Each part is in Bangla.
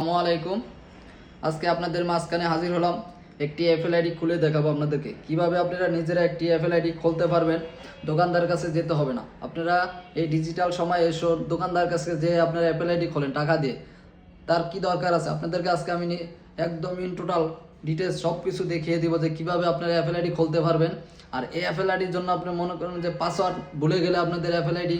আসসালামু আলাইকুম। আজকে আপনাদের মাঝখানে হাজির হলাম একটি এফএল আইডি খুলে দেখাবো আপনাদেরকে। কীভাবে আপনারা নিজেরা একটি এফএল আইডি খুলতে পারবেন, দোকানদার কাছে যেতে হবে না। আপনারা এই ডিজিটাল সময় এসো, দোকানদার কাছে যে আপনারা এফএল আইডি খোলেন টাকা দিয়ে। তার কি দরকার আছে? আপনাদেরকে আজকে আমি একদম ইন টোটাল ডিটেলস সব কিছু দেখিয়ে দিব যে কীভাবে আপনারা এফএল আইডি খুলতে পারবেন। আর এই এফএল আইডির জন্য আপনি মনে করেন যে পাসওয়ার্ড ভুলে গেলে আপনাদের এফএল আইডি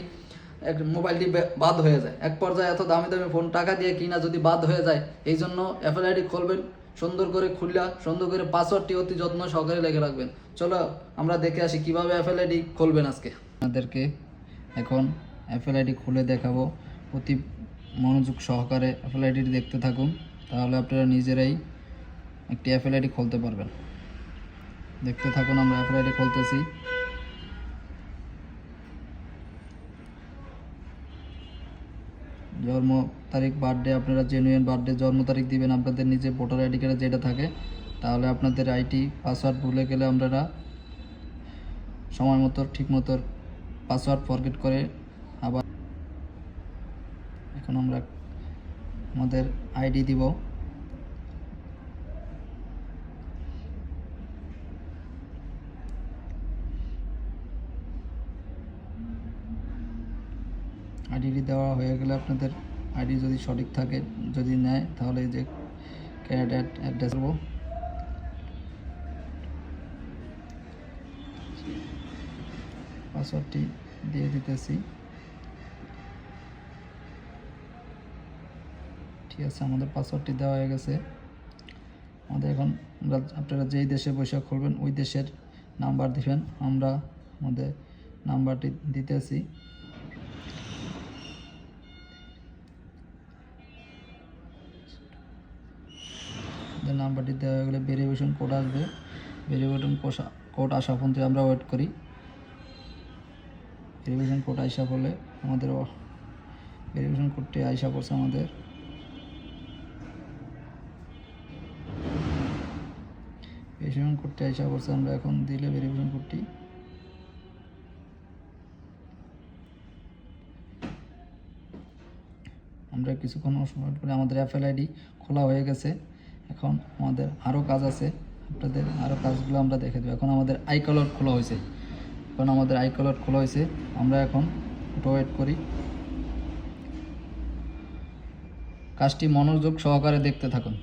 এক মোবাইলটি বাদ হয়ে যায়। এক পর্যায়ে এত দামি দামি ফোন টাকা দিয়ে কিনা যদি বাদ হয়ে যায়, এই জন্য অ্যাপেল আইডি খুলবেন, সুন্দর করে খুললা, সুন্দর করে পাসওয়ার্ডটি অতি যত্ন সহকারে লেগে রাখবেন। চলো, আমরা দেখে আসি কীভাবে অ্যাপেল আইডি খুলবেন আজকে। আপনাদেরকে এখন অ্যাপেল আইডি খুলে দেখাবো। অতি মনোযোগ সহকারে অ্যাপেল আইডি দেখতে থাকুন, তাহলে আপনারা নিজেরাই একটি অ্যাপেল আইডি খুলতে পারবেন। দেখতে থাকুন, আমরা অ্যাপেল আইডি খুলতেছি। জন্ম তারিখ বার্থডে আপনারা জেনুইন বার্থডে জন্ম তারিখ দিবেন, আপনাদের নিজে ভোটার আইডি কার্ডে যেটা থাকে, তাহলে আপনাদের আইটি পাসওয়ার্ড ভুলে গেলে আপনারা সময় মতো, ঠিক মতো পাসওয়ার্ড ফরগেট করে আবার এখন আমরা আমাদের আইডি দিব। আইডিটি দেওয়া হয়ে গেলে আপনাদের আইডি যদি সঠিক থাকে, যদি নেয়, তাহলে যে ক্যাড অ্যাড অ্যাড্রেস দেবো পাসওয়ার্ডটি দিয়ে দিতেছি। ঠিক আছে, আমাদের পাসওয়ার্ডটি দেওয়া হয়ে গেছে। আমাদের এখন আপনারা যেই দেশে বসে খুলবেন ওই দেশের নাম্বার দিবেন। আমরা আমাদের নাম্বারটি দিতেছি। যে নাম্বারটি দেওয়া গেলে ভেরিফিকেশন কোড আসবে। ভেরিফিকেশন কোড আসা পর্যন্ত আমরা ওয়েট করি। ভেরিফিকেশন কোড আইসা পড়লে আমাদের ভেরিফিকেশন কোডটি আইসা পড়ছে আমাদের ভেরিফিকেশন কোডটি আইসা পড়ছে আমরা এখন দিলে ভেরিফিকেশন কোডটি আমরা কিছুক্ষণ সময় পরে আমাদের অ্যাপেল আইডি খোলা হয়ে গেছে। এখন আমাদের আরও কাজ আছে। আপনাদের আরও কাজগুলো আমরা দেখে দেবো। এখন আমাদের আই কালার খোলা হয়েছে। এখন আমাদের আই কালার খোলা হয়েছে। আমরা এখন ওয়েট করি। কাজটি মনোযোগ সহকারে দেখতে থাকুন।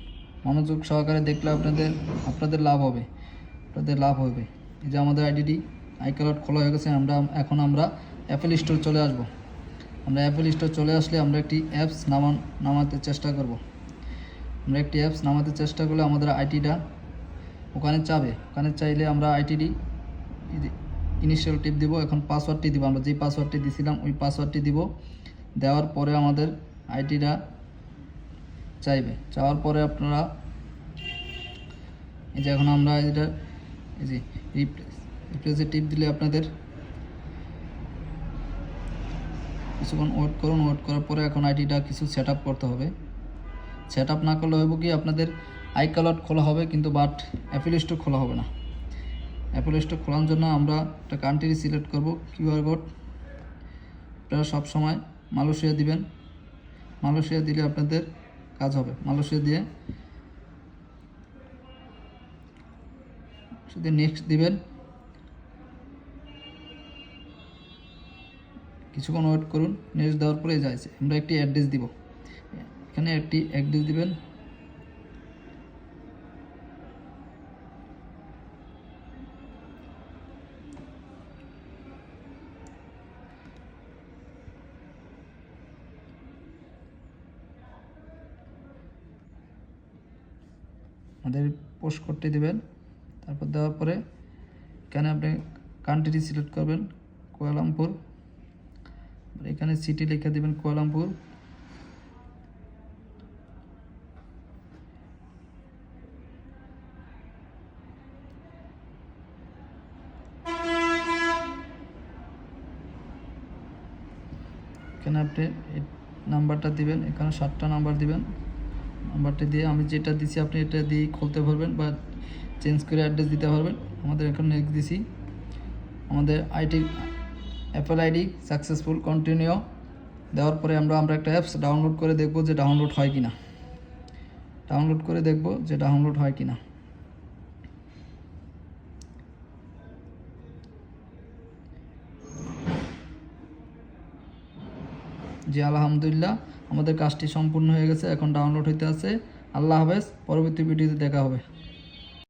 মনোযোগ সহকারে দেখলে আপনাদের আপনাদের লাভ হবে। আপনাদের লাভ হবে। এই যে আমাদের আইডিটি আই কালার খোলা হয়ে গেছে। আমরা, এখন আমরা অ্যাপেল স্টোর চলে আসব। আমরা অ্যাপেল স্টোর চলে আসলে আমরা একটি অ্যাপস নামান, নামাতে চেষ্টা করব। আমরা একটি অ্যাপস নামাতে চেষ্টা করলে আমাদের আইটিটা ওখানে চাবে। ওখানে চাইলে আমরা আইটিডি ইনিশিয়াল টিপ দিব, এখন পাসওয়ার্ডটি দিব। আমরা যেই পাসওয়ার্ডটি দিছিলাম, ওই পাসওয়ার্ডটি দিব। দেওয়ার পরে আমাদের আইটিটা চাইবে। চাওয়ার পরে আপনারা এই যে এখন আমরা এটা এই যে রিপ্লেস রিপ্লেসে টিপ দিলে আপনাদের কিছুক্ষণ ওয়েট করুন। ওয়েট করার পরে এখন আইডিটা কিছু সেট করতে হবে। সেট আপ না করলে হইব কি আপনাদের আই কালার খোলা হবে, কিন্তু বাট অ্যাপেল স্টোর খোলা হবে না। অ্যাপেল স্টোর খোলার জন্য আমরা একটা কান্ট্রি সিলেক্ট করব কিউআর কোড আপনারা সবসময় মালয়েশিয়া দিবেন। মালয়েশিয়া দিলে আপনাদের কাজ হবে। মালয়েশিয়া দিয়ে শুধু নেক্সট দিবেন। কিছুক্ষণ ওয়েট করুন। নেক্সট দেওয়ার পরে যাইছে আমরা একটি অ্যাড্রেস দিব। এখানে একটি অ্যাড্রেস দিবেন। আমাদের পোস্ট করতে দিবেন। তারপর দেওয়ার পরে এখানে আপনি কান্ট্রি সিলেক্ট করবেন, কুয়ালামপুর। এখানে সিটি লিখে দিবেন কুয়ালামপুর। এখানে আপনি নাম্বারটা দিবেন, এখানে সাতটা নাম্বার দিবেন। নাম্বারটা দিয়ে আমি যেটা দিছি, আপনি এটা দিয়ে খুলতে পারবেন বা চেঞ্জ করে অ্যাড্রেস দিতে পারবেন। আমাদের এখানে নেক্সট দিছি। আমাদের IT Apple ID successful continue দেওয়ার পরে আমরা আমরা একটা অ্যাপস ডাউনলোড করে দেখব যে ডাউনলোড হয় কি না ডাউনলোড করে দেখব যে ডাউনলোড হয় কিনা। জি আলহামদুলিল্লাহ আমাদের কাজটি সম্পূর্ণ হয়ে গেছে, এখন ডাউনলোড হইতে আছে। আল্লাহ হাফেজ, পরবর্তী ভিডিওতে দেখা হবে।